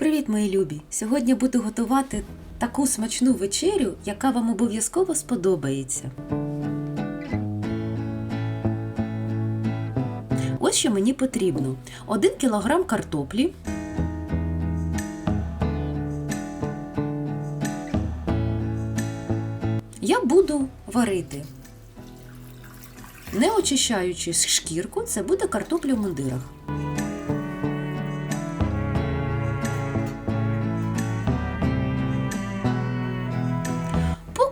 Привіт, мої любі! Сьогодні буду готувати таку смачну вечерю, яка вам обов'язково сподобається. Ось що мені потрібно: 1 кг картоплі, я буду варити. Не очищаючи шкірку, це буде картопля в мундирах.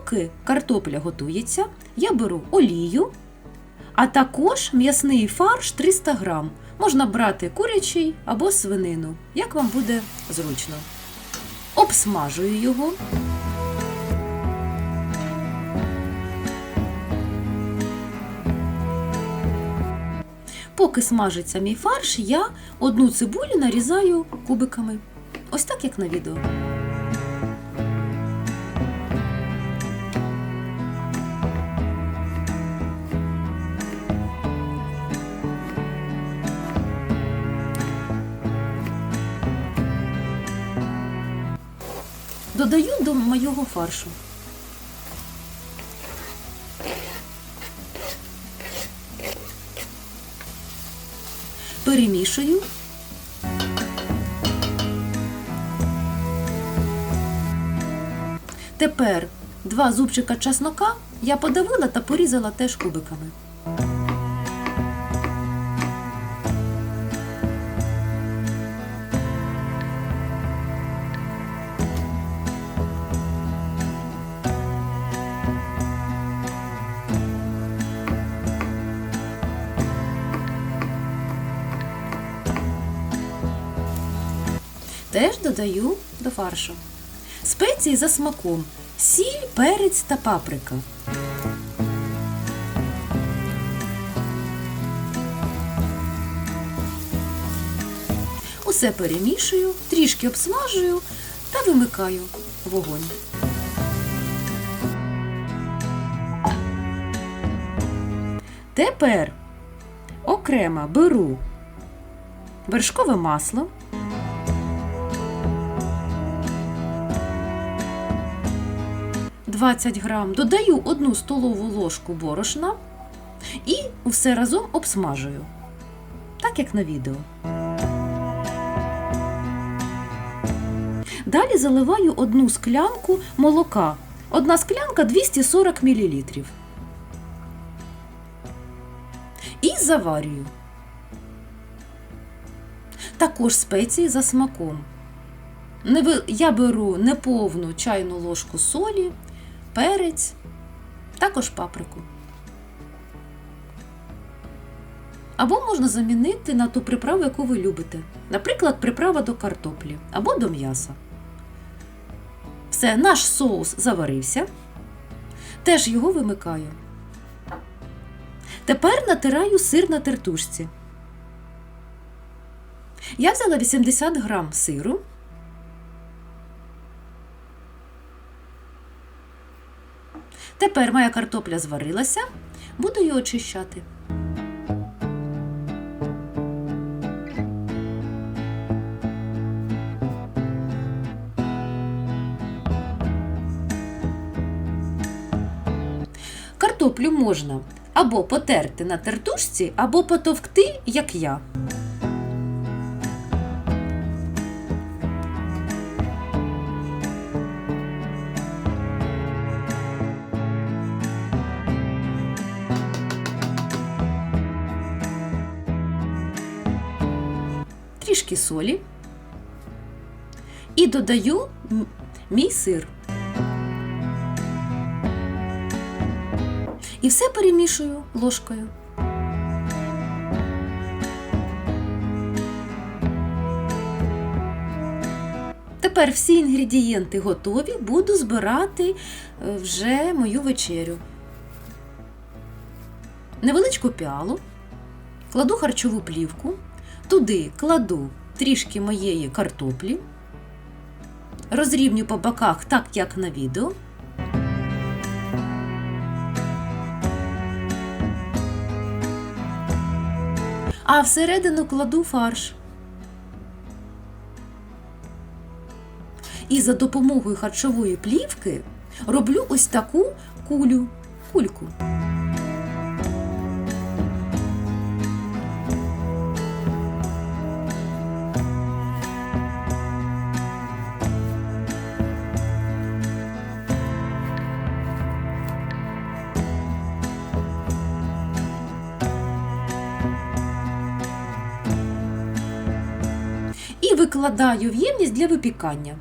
Поки картопля готується, я беру олію, а також м'ясний фарш 300 грам. Можна брати курячий або свинину, як вам буде зручно. Обсмажую його. Поки смажиться мій фарш, я одну цибулю нарізаю кубиками. Ось так, як на відео. Додаю до моєго фаршу. Перемішую. Тепер два зубчика чеснока я подавила та порізала теж кубиками. Теж додаю до фаршу. Спеції за смаком. Сіль, перець та паприка. Усе перемішую, трішки обсмажую та вимикаю вогонь. Тепер окремо беру вершкове масло. – 20 грам, додаю одну столову ложку борошна і все разом обсмажую, так як на відео. Далі заливаю одну склянку молока. Одна склянка 240 мл. І заварюю. Також спеції за смаком. Я беру неповну чайну ложку солі, перець, також паприку. Або можна замінити на ту приправу, яку ви любите. Наприклад, приправа до картоплі або до м'яса. Все, наш соус заварився. Теж його вимикаю. Тепер натираю сир на тертушці. Я взяла 80 грам сиру. Тепер моя картопля зварилася, буду її очищати. Картоплю можна або потерти на тертушці, або потовкти, як я. Трішки солі і додаю мій сир. І все перемішую ложкою. Тепер всі інгредієнти готові, буду збирати е, вже мою вечерю. Невеличку піалу, кладу харчову плівку, туди кладу трішки моєї картоплі, розрівню по боках так, як на відео. А всередину кладу фарш. І за допомогою харчової плівки роблю ось таку кулю, кульку. І викладаю в ємність для випікання.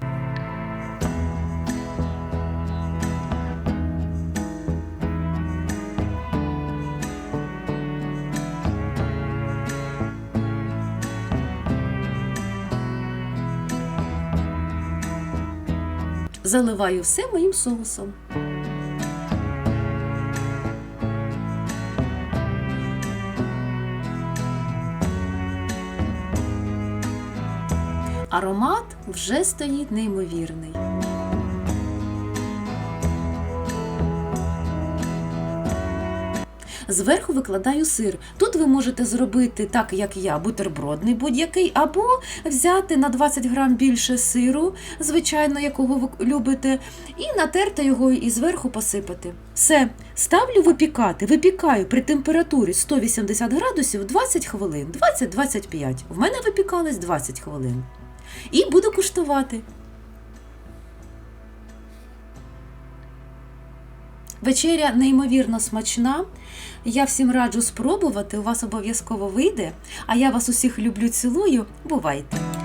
Заливаю все моїм соусом. Аромат вже стоїть неймовірний. Зверху викладаю сир. Тут ви можете зробити так, як я, бутербродний будь-який, або взяти на 20 грам більше сиру, звичайно, якого ви любите, і натерти його і зверху посипати. Все, ставлю випікати. Випікаю при температурі 180 градусів 20 хвилин, 20-25. В мене випікалось 20 хвилин. І буду куштувати. Вечеря неймовірно смачна. Я всім раджу спробувати. У вас обов'язково вийде. А я вас усіх люблю, цілую. Бувайте!